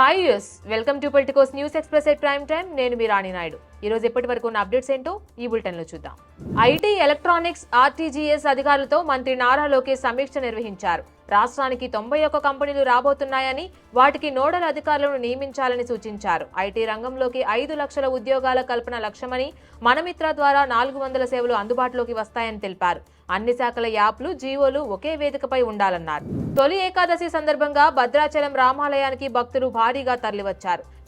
highest welcome to Politicos news express at prime time నేను మీ రాణి నాయుడు. ఈ రోజు ఎప్పటి వరకు ఉన్న అప్డేట్స్ ఏంటో ఈ బులెటిన్లో చూద్దాం. ఐటీ ఎలక్ట్రానిక్స్ ఆర్టీజీఎస్ అధికారులతో మంత్రి నారా లోకేష్ సమీక్ష నిర్వహించారు. రాష్ట్రానికి తొంభై ఒక్క కంపెనీలు రాబోతున్నాయని వాటికి నోడల్ అధికారులను నియమించాలని సూచించారు. ఐటీ రంగంలోకి ఐదు లక్షల ఉద్యోగాల కల్పన లక్ష్యమని మనమిత్ర ద్వారా నాలుగు వందల సేవలు అందుబాటులోకి వస్తాయని తెలిపారు. అన్ని శాఖల యాప్లు జీవోలు ఒకే వేదికపై ఉండాలన్నారు. తొలి ఏకాదశి సందర్భంగా భద్రాచలం రామాలయానికి భక్తులు భారీగా తరలివచ్చారు.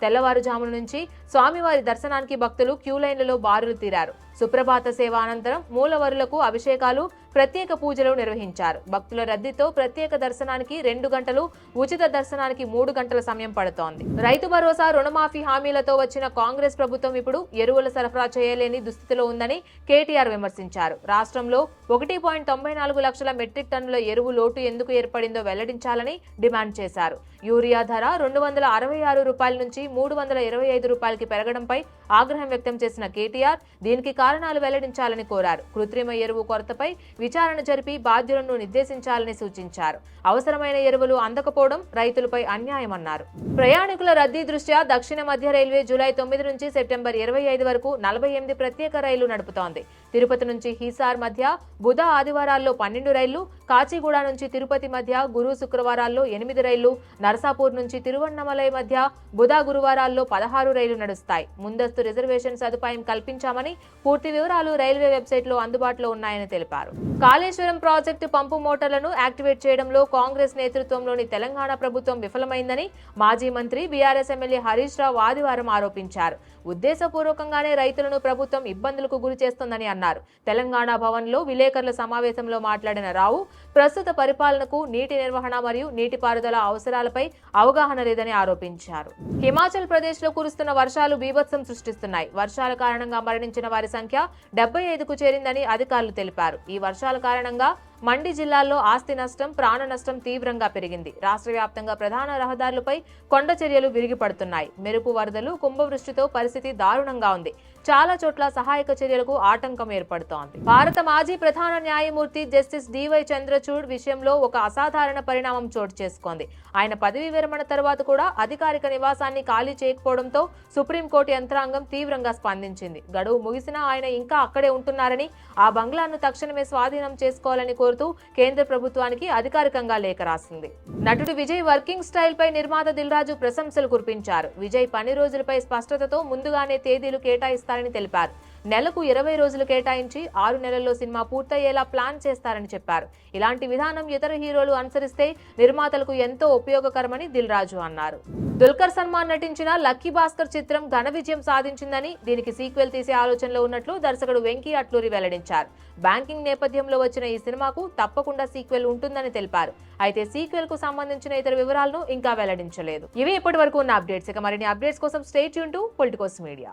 తెల్లవారుజామున నుంచి స్వామివారి దర్శనానికి భక్తులు క్యూ లైన్లలో బారులు తీరారు. సుప్రభాత సేవ అనంతరం మూలవరులకు అభిషేకాలు ప్రత్యేక పూజలు నిర్వహించారు. భక్తుల రద్దీతో ప్రత్యేక దర్శనానికి రెండు గంటలు ఉచిత దర్శనానికి మూడు గంటల సమయం పడుతోంది. రైతు భరోసా రుణమాఫీ హామీలతో వచ్చిన కాంగ్రెస్ ప్రభుత్వం ఇప్పుడు ఎరువుల సరఫరా చేయలేని దుస్థితిలో ఉందని కేటీఆర్ విమర్శించారు. రాష్ట్రంలో ఒకటి పాయింట్ తొంభై నాలుగు లక్షల మెట్రిక్ టన్నుల ఎరువు లోటు ఎందుకు ఏర్పడిందో వెల్లడించాలని డిమాండ్ చేశారు. యూరియా ధర రెండు వందల అరవై ఆరు రూపాయల నుంచి మూడు వందల ఇరవై ఐదు రూపాయలకి పెరగడంపై ఆగ్రహం వ్యక్తం చేసిన కేటీఆర్ దీనికి కారణాలు వెల్లడించాలని కోరారు. కృత్రిమ ఎరువు కొరతపై విచారణ జరిపి బాధ్యులను నిర్దేశించాలని సూచించారు. అవసరమైన ఎరువులు అందకపోవడం రైతులపై అన్యాయమన్నారు. ప్రయాణికుల రద్దీ దృష్ట్యా దక్షిణ మధ్య రైల్వే జూలై తొమ్మిది నుంచి సెప్టెంబర్ ఇరవై ఐదు వరకు నలభై ఎనిమిది ప్రత్యేక రైళ్ళు నడుపుతోంది. తిరుపతి నుంచి హీసార్ మధ్య బుధ ఆదివారాల్లో పన్నెండు రైళ్ళు కాచిగూడ నుంచి తిరుపతి మధ్య గురు శుక్రవారాల్లో ఎనిమిది రైళ్ళు నరసాపూర్ నుంచి తిరువన్నమలై మధ్య బుధ గురువారాల్లో పదహారు రైళ్ళు నడుస్తాయి. ముందస్తు రిజర్వేషన్ సదుపాయం కల్పించామని పూర్తి వివరాలు రైల్వే వెబ్సైట్లో అందుబాటులో ఉన్నాయని తెలిపారు. కాళేశ్వరం ప్రాజెక్టు పంపు మోటార్లను యాక్టివేట్ చేయడంలో కాంగ్రెస్ నేతృత్వంలోని తెలంగాణ ప్రభుత్వం విఫలమైందని మాజీ మంత్రి బీఆర్ఎస్ ఎమ్మెల్యే హరీష్ రావు ఆదివారం ఆరోపించారు. ఉద్దేశపూర్వకంగానే రైతులను ప్రభుత్వం ఇబ్బందులకు గురి చేస్తోందని అన్నారు. తెలంగాణ భవన్లో విలేకరుల సమావేశంలో మాట్లాడిన రావు ప్రస్తుత పరిపాలనకు నీటి నిర్వహణ మరియు నీటిపారుదల అవసరాలపై అవగాహన లేదని ఆరోపించారు. హిమాచల్ ప్రదేశ్లో కురుస్తున్న వర్షాలు బీభత్సం సృష్టిస్తున్నాయి. వర్షాల కారణంగా మరణించిన వారి సంఖ్య డెబ్బై ఐదుకు చేరిందని అధికారులు తెలిపారు. ఈ వర్షాల కారణంగా మండి జిల్లాల్లో ఆస్తి నష్టం ప్రాణ నష్టం తీవ్రంగా పెరిగింది. రాష్ట్ర వ్యాప్తంగా ప్రధాన రహదారులపై కొండ చర్యలు విరిగిపడుతున్నాయి. మెరుపు వరదలు కుంభవృష్టితో పరిస్థితి దారుణంగా ఉంది. చాలా చోట్ల సహాయక చర్యలకు ఆటంకం ఏర్పడుతోంది. భారత మాజీ ప్రధాన న్యాయమూర్తి జస్టిస్ డివై చంద్రచూడ్ విషయంలో ఒక అసాధారణ పరిణామం చోటు చేసుకుంది. ఆయన పదవీ విరమణ తర్వాత కూడా అధికారిక నివాసాన్ని ఖాళీ చేయకపోవడంతో సుప్రీంకోర్టు యంత్రాంగం తీవ్రంగా స్పందించింది. గడువు ముగిసినా ఆయన ఇంకా అక్కడే ఉంటున్నారని ఆ బంగ్లాను తక్షణమే స్వాధీనం చేసుకోవాలని కోరు కోరుతూ కేంద్ర ప్రభుత్వానికి అధికారికంగా లేఖ రాసింది. నటుడు విజయ్ వర్కింగ్ స్టైల్ పై నిర్మాత దిల్రాజు ప్రశంసలు కురిపించారు. విజయ్ పని రోజులపై స్పష్టతతో ముందుగానే తేదీలు కేటాయిస్తారని తెలిపారు. నెలకు ఇరవై రోజులు కేటాయించి ఆరు నెలల్లో సినిమా పూర్తయ్యేలా ప్లాన్ చేస్తారని చెప్పారు. ఇలాంటి విధానం ఇతర హీరోలు అనుసరిస్తే నిర్మాతలకు ఎంతో ఉపయోగకరమని దిల్ రాజు అన్నారు. దుల్కర్ సల్మాన్ నటించిన లక్కీ భాస్కర్ చిత్రం ఘన విజయం సాధించిందని దీనికి సీక్వెల్ తీసే ఆలోచనలో ఉన్నట్లు దర్శకుడు వెంకీ అట్లూరి వెల్లడించారు. బ్యాంకింగ్ నేపథ్యంలో వచ్చిన ఈ సినిమాకు తప్పకుండా సీక్వెల్ ఉంటుందని తెలిపారు. అయితే సీక్వెల్కు సంబంధించిన ఇతర వివరాలను ఇంకా వెల్లడించలేదు. ఇవి ఇప్పటి వరకు ఉన్న అప్డేట్స్. ఇక మరిన్ని అప్డేట్స్ కోసం state Yoon to Politicos media.